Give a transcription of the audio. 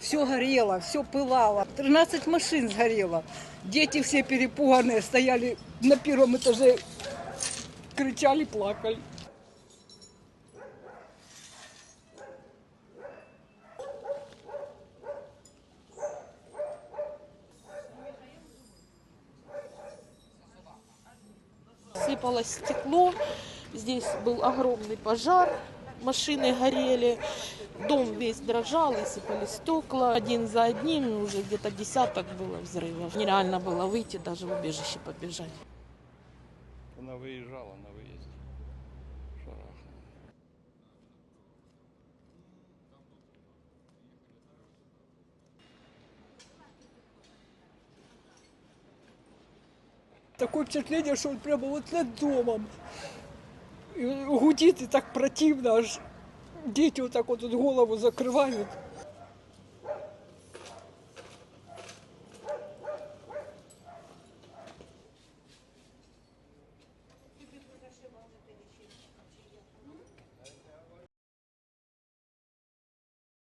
Все горело, все пылало. 13 машин сгорело. Дети все перепуганные стояли на первом этаже, кричали, плакали. Сыпалось стекло, здесь был огромный пожар, машины горели, дом весь дрожал, и сыпали стекла. Один за одним уже где-то десяток было взрывов. Нереально было выйти, даже в убежище побежать. Вона виїжджала на виїзді. Шарахнула. Такое впечатление, что он прямо вот над домом. И гудит и так противно, аж дети вот так вот, вот голову закрывают.